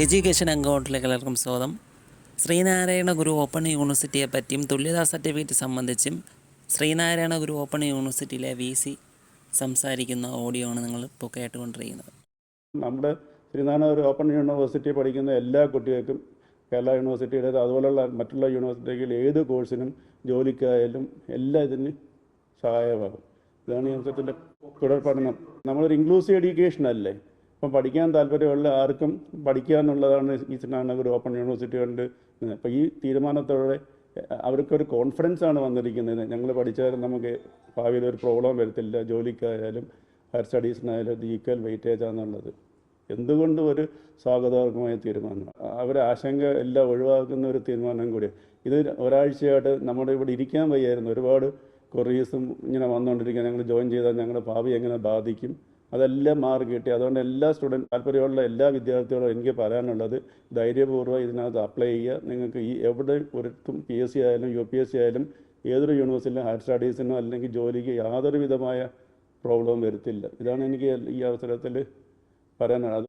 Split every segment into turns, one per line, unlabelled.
Education അക്കൗണ്ടിലേക്ക് എല്ലാവർക്കും സ്വാഗതം. ശ്രീനാരായണ ഗുരു ഓപ്പൺ യൂണിവേഴ്സിറ്റിയെ പറ്റിയും തുല്യതാ സർട്ടിഫിക്കറ്റ് സംബന്ധിച്ചും ശ്രീനാരായണ ഗുരു ഓപ്പൺ യൂണിവേഴ്സിറ്റിയിലെ വി സി സംസാരിക്കുന്ന ഓഡിയോ ആണ് നിങ്ങൾ ഇപ്പോൾ കേട്ടുകൊണ്ടിരിക്കുന്നത്.
നമ്മുടെ ശ്രീനാരായണ ഗുരു ഓപ്പൺ യൂണിവേഴ്സിറ്റി പഠിക്കുന്ന എല്ലാ കുട്ടികൾക്കും കേരള യൂണിവേഴ്സിറ്റിയുടെ അതുപോലുള്ള മറ്റുള്ള യൂണിവേഴ്സിറ്റികളിൽ ഏത് കോഴ്സിനും ജോലിക്കായാലും എല്ലാ ഇതിന് സഹായമാകും. ഇതാണ് യൂണിവേഴ്സിറ്റിന്റെ തുടർ പഠനം നമ്മളൊരു ഇൻക്ലൂസീവ് എഡ്യൂക്കേഷൻ അല്ലേ? ഇപ്പം പഠിക്കാൻ താല്പര്യമുള്ള ആർക്കും പഠിക്കുക എന്നുള്ളതാണ് ഈ ഓപ്പൺ യൂണിവേഴ്സിറ്റി കൊണ്ട് അപ്പോൾ ഈ തീരുമാനത്തോടെ അവർക്കൊരു കോൺഫിഡൻസ് ആണ് വന്നിരിക്കുന്നത്. ഞങ്ങൾ പഠിച്ചാലും നമുക്ക് ഭാവിയിൽ ഒരു പ്രോബ്ലം വരത്തില്ല. ജോലിക്കായാലും ഹയർ സ്റ്റഡീസിനായാലും ഇത് ഈക്വൽ വെയിറ്റേജ് ആണെന്നുള്ളത്. എന്തുകൊണ്ടും ഒരു സ്വാഗതാർഹമായ തീരുമാനം? അവരെ ആശങ്ക എല്ലാം ഒഴിവാക്കുന്ന ഒരു തീരുമാനം കൂടി. ഇത് ഒരാഴ്ചയായിട്ട് നമ്മുടെ ഇവിടെ ഇരിക്കാൻ വയ്യായിരുന്നു. ഒരുപാട് കൊറീസും ഇങ്ങനെ വന്നുകൊണ്ടിരിക്കുക ഞങ്ങൾ ജോയിൻ ചെയ്താൽ ഞങ്ങളുടെ ഭാവി എങ്ങനെ ബാധിക്കും? അതെല്ലാം മാർക്ക് കിട്ടി. അതുകൊണ്ട് എല്ലാ സ്റ്റുഡന്റ് താല്പര്യമുള്ള എല്ലാ വിദ്യാർത്ഥികളും എനിക്ക് പറയാനുള്ളത് ധൈര്യപൂർവം ഇതിനകത്ത് അപ്ലൈ ചെയ്യുക. നിങ്ങൾക്ക് ഈ എവിടെ ഒരിടത്തും പി എസ് സി ആയാലും യു പി എസ് സി ആയാലും ഏതൊരു യൂണിവേഴ്സിറ്റിയിലും ഹയർ സ്റ്റഡീസിനോ അല്ലെങ്കിൽ ജോലിക്ക് യാതൊരു വിധമായ പ്രോബ്ലവും വരത്തില്ല. ഇതാണ് എനിക്ക് ഈ അവസരത്തിൽ പറയാനുള്ളത്.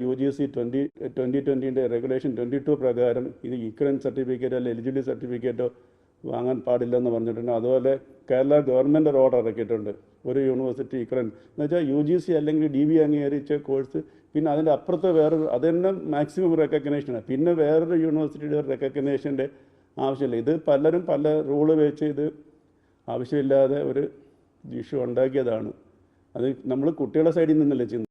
U G C twenty twenty ട്വന്റിന്റെ regulation twenty two പ്രകാരം ഇത് ഇക്വലൻസ് സർട്ടിഫിക്കറ്റോ അല്ലെങ്കിൽ എലിജിബിലിറ്റി സർട്ടിഫിക്കറ്റോ വാങ്ങാൻ പാടില്ലെന്ന് പറഞ്ഞിട്ടുണ്ട്. അതുപോലെ കേരള ഗവൺമെന്റ് ഒരു ഓർഡർ ഇറക്കിയിട്ടുണ്ട്. ഒരു യൂണിവേഴ്സിറ്റി ഇക്വലൻ എന്ന് വെച്ചാൽ യു ജി സി അല്ലെങ്കിൽ ഡി ബി അംഗീകരിച്ച കോഴ്സ് പിന്നെ അതിന്റെ അപ്പുറത്ത് വേറൊരു അത് തന്നെ മാക്സിമം റെക്കഗ്നേഷനാണ് പിന്നെ വേറൊരു യൂണിവേഴ്സിറ്റിയുടെ ഒരു റെക്കഗ്നേഷന്റെ ആവശ്യമില്ല. ഇത് പലരും പല റൂൾ വെച്ച് ഇത് ആവശ്യമില്ലാതെ ഒരു ഇഷ്യൂ ഉണ്ടാക്കിയതാണ്. അത് നമ്മൾ കുട്ടികളുടെ സൈഡിൽ നിന്നല്ല ചിന്ത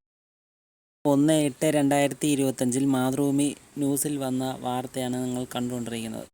ഒന്ന് എട്ട് രണ്ടായിരത്തി ഇരുപത്തഞ്ചിൽ മാതൃഭൂമി ന്യൂസിൽ വന്ന വാർത്തയാണ് നിങ്ങൾ കണ്ടുകൊണ്ടിരിക്കുന്നത്.